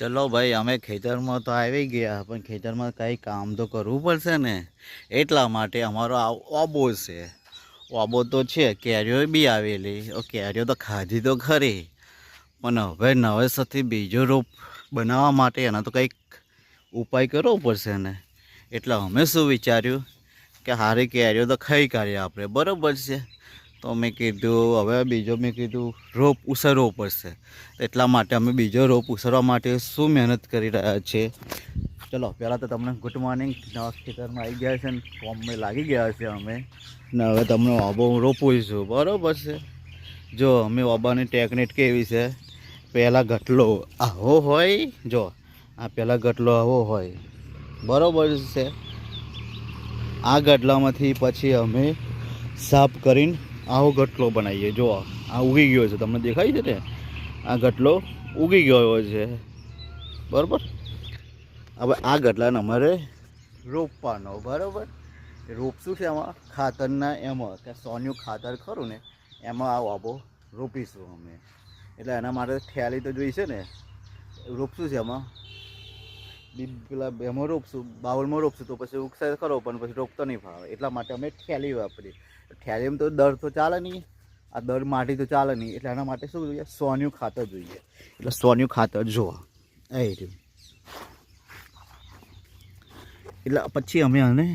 ચલો ભાઈ, અમે ખેતરમાં તો આવી ગયા, પણ ખેતરમાં કંઈ કામ તો કરવું પડશે ને? એટલા માટે અમારો આ ઓબો છે. ઓબો તો છે, કેરીઓ બી આવેલી. કેરીઓ તો ખાધી તો ખરી. પણ હવે નવેસરથી બીજો રોપ બનાવવા માટે એના તો કંઈક ઉપાય કરવો પડશે ને? એટલે અમે શું વિચાર્યું કે સારી કેરીઓ તો ખાઈ કાઢીએ આપણે. બરાબર છે. તો મેં કીધું, હવે બીજો મેં કીધું, રોપ ઉસરવો પડશે. એટલા માટે અમે બીજો રોપ ઉસરવા માટે શું મહેનત કરી રહ્યા છીએ? ચલો, પહેલાં તો તમને ગુડ મોર્નિંગ નવા ખેતરમાં આવી ગયા છે ને ફોર્મમાં લાગી ગયા છે અમે. ને હવે તમને ઓબો હું રોપું બરાબર છે. જો, અમે ઓબાની ટેકનિક કેવી છે? પહેલાં ગટલો આવો હોય, જો, આ પહેલાં ગટલો આવો હોય, બરાબર છે. આ ગટલામાંથી પછી અમે સાફ કરીને આવો ગટલો બનાવીએ. જો, આ ઉગી ગયો છે. તમને દેખાય છે ને? આ ગટલો ઉગી ગયો છે. બરાબર? હવે આ ગટલાને અમારે રોપવાનો, બરાબર? રોપશું છે એમાં ખાતરના એમાં. કે સોન્યું ખાતર ખરું ને, એમાં આ આબો રોપીશું અમે. એટલે એના માટે થેલી તો જોઈશે ને? રોપશું છે એમાં. બી પેલા એમાં રોપશું, બાઉલમાં રોપશું તો પછી ઉગસાય ખરો, પણ પછી રોપતો નહીં ફાવે. એટલા માટે અમે ઠેલી વાપરીએ ઠેલીમાં તો દર તો ચાલે નહીં. આ દર માટી તો ચાલે નહીં. એટલે એના માટે શું જોઈએ? સોન્યું ખાતર જોઈએ. એટલે સોન્યું ખાતર જોવા. એ એટલે પછી અમે આને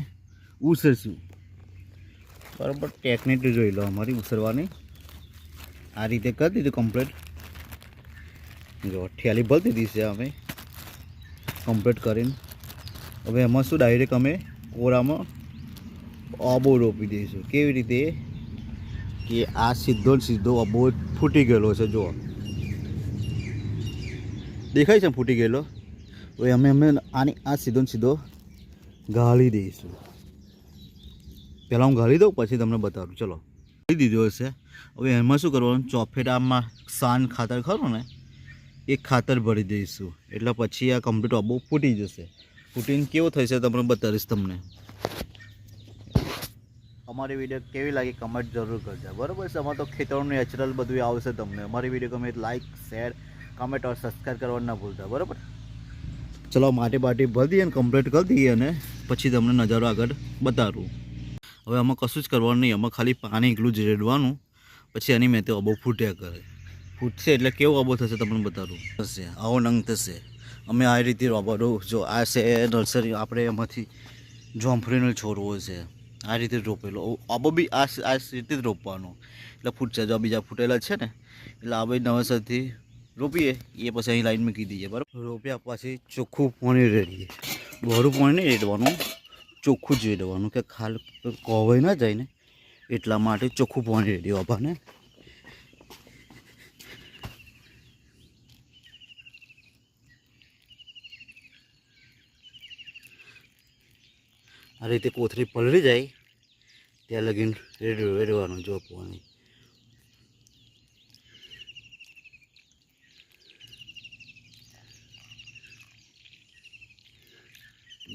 ઉસરશું. બરાબર ટેકનિક જોઈ લો અમારી, ઉસરવાની. આ રીતે કરી દીધું કમ્પ્લીટ જો ઠેલી ભરી દીધી છે અમે. કમ્પ્લીટ કરીને. હવે એમાં શું ડાયરેક્ટ અમે કોરામાં અબો રોપી દઈશું. કેવી રીતે? કે આ સીધો સીધો અબો ફૂટી ગયેલો છે જો દેખાય છે ફૂટી ગયેલો? હવે અમે અમે આની આ સીધો સીધો ગાળી દઈશું. પહેલાં હું ગાળી દઉં, પછી તમને બતાવું ચલો. ગાળી દીધો હશે. હવે એમાં શું કરવાનું? ચોફેટામાં સાન ખાતર ખરું ને? એ ખાતર ભરી દઈશું. એટલે પછી આ કમ્પ્લીટ આબો ફૂટી જશે. ફૂટીને કેવો થશે તમને બતાવીશ તમને. અમારી વીડિયો કેવી લાગી કમેન્ટ જરૂર કરજો. બરાબર છે? અમારે તો ખેતરનું નેચરલ બધું આવશે તમને. અમારી વીડિયો ગમે like share comment or subscribe કરવાનું ના ભૂલતા. બરાબર? ચલો માટી બાટી ભરી દઈએ અને કમ્પ્લીટ કરી દઈએ અને પછી તમને નજારો આગળ બતાવું. હવે આમાં કશું જ કરવાનું નહીં. આમાં ખાલી પાણી એકલું જ રેડવાનું. પછી એની મેં તે અબો ફૂટ્યા કરે. ફૂટશે એટલે કેવો આબો થશે તમને બતાવું થશે, આવો નંગ થશે. અમે આ રીતે રોબરો જો આ છે નર્સરી, આપણે એમાંથી જોંફરીનો છોડવો છે. આ રીતે રોપેલો. આબો બી આ રીતે જ રોપવાનો. એટલે ફૂટશે, જો બીજા ફૂટેલા છે ને, એટલે આ ભાઈ નવેસરથી રોપીએ. એ પછી અહીં લાઈન મૂકી દઈએ બરાબર? રોપ્યા પછી ચોખ્ખું પાણી રેડીએ. બહોળું પાણી નહીં રેડવાનું, ચોખ્ખું જ રેડવાનું, કે ખાલ કોવાઈ ના જાય ને, એટલા માટે ચોખ્ખું પાણી રેડ્યું આભાને આ રીતે કોથળી પલળી જાય, ત્યાં લગીન રેડવું રેડવાનું જો પાણી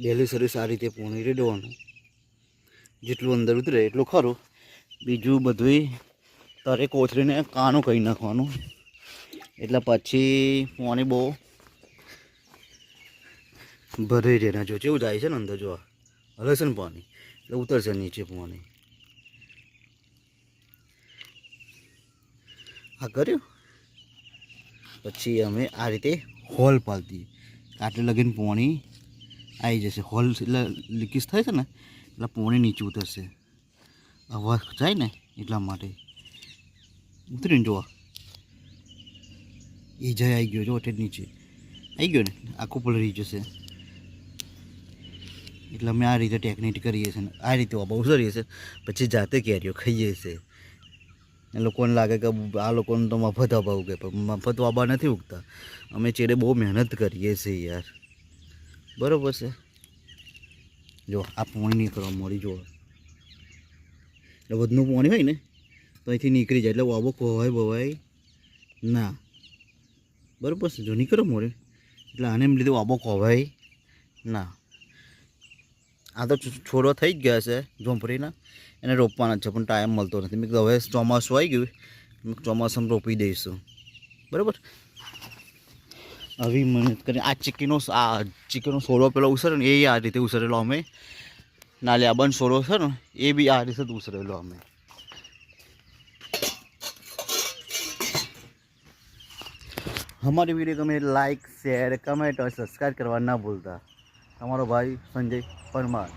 ડેલી સર્વિસ આ રીતે પોણી રેડવાનું. જેટલું અંદર ઉતરે એટલું ખરું. બીજું બધું તારે કોથળીને કાનું કહી નાખવાનું. એટલે પછી પોણી બહુ ભરાઈ રહે ના જો કેવું જાય છે ને અંદર જો હલે છે ને પાણી એટલે ઉતરશે નીચે પાણી આ કર્યું? પછી અમે આ રીતે હોલ પાલતી. આટલે લગીને પાણી આવી જશે. હોલ એટલે લીકેજ થાય છે ને, એટલે પાણી નીચે ઉતરશે. હવા જાય ને એટલા માટે. ઉતરીને જોવા. એ જાય આવી ગયો. જો એટલે નીચે. આવી ગયો ને? આખું પલળી જશે. એટલે અમે આ રીતે ટેકનિક કરીએ છીએ આ રીતે બહુ સરીએ છીએ પછી જાતે કેરીઓ ખાઈએ છીએ. લોકોને લાગે કે આ લોકોને તો મફત અભાવ ઉગે પણ મફત વાબા નથી ઉગતા. અમે ચેડે બહુ મહેનત કરીએ છીએ યાર. બરાબર છે? જો, આ પાણી નીકળવા મળી જો. એટલે વધનું પાણી હોય ને, તો અહીંથી નીકળી જાય. એટલે વાબો કોવાય બવાય ના. બરાબર છે? જો નીકળો મોડે એટલે આને એમ લીધે વાબો કોવાય ના. આ તો છોડો થઈ જ ગયા છે ઝોંપડીના. એને રોપવાના છે, પણ ટાઈમ મળતો નથી. મેં હવે ચોમાસું આવી ગયું. ચોમાસામાં રોપી દઈશું. બરાબર? આવી મહેનત કરી આ ચીકીનો આ ચીકીનો સોડો પેલો ઉછરે ને, એ આ રીતે ઉછરેલો અમે. નાલિયાબંધ સોરો છે ને, એ બી આ રીતે ઉછરેલો અમે. અમારી વીડિયો તમે લાઇક શેર કમેન્ટ સબસ્ક્રાઈબ કરવા ના ભૂલતા. તમારો ભાઈ સંજય પરમાર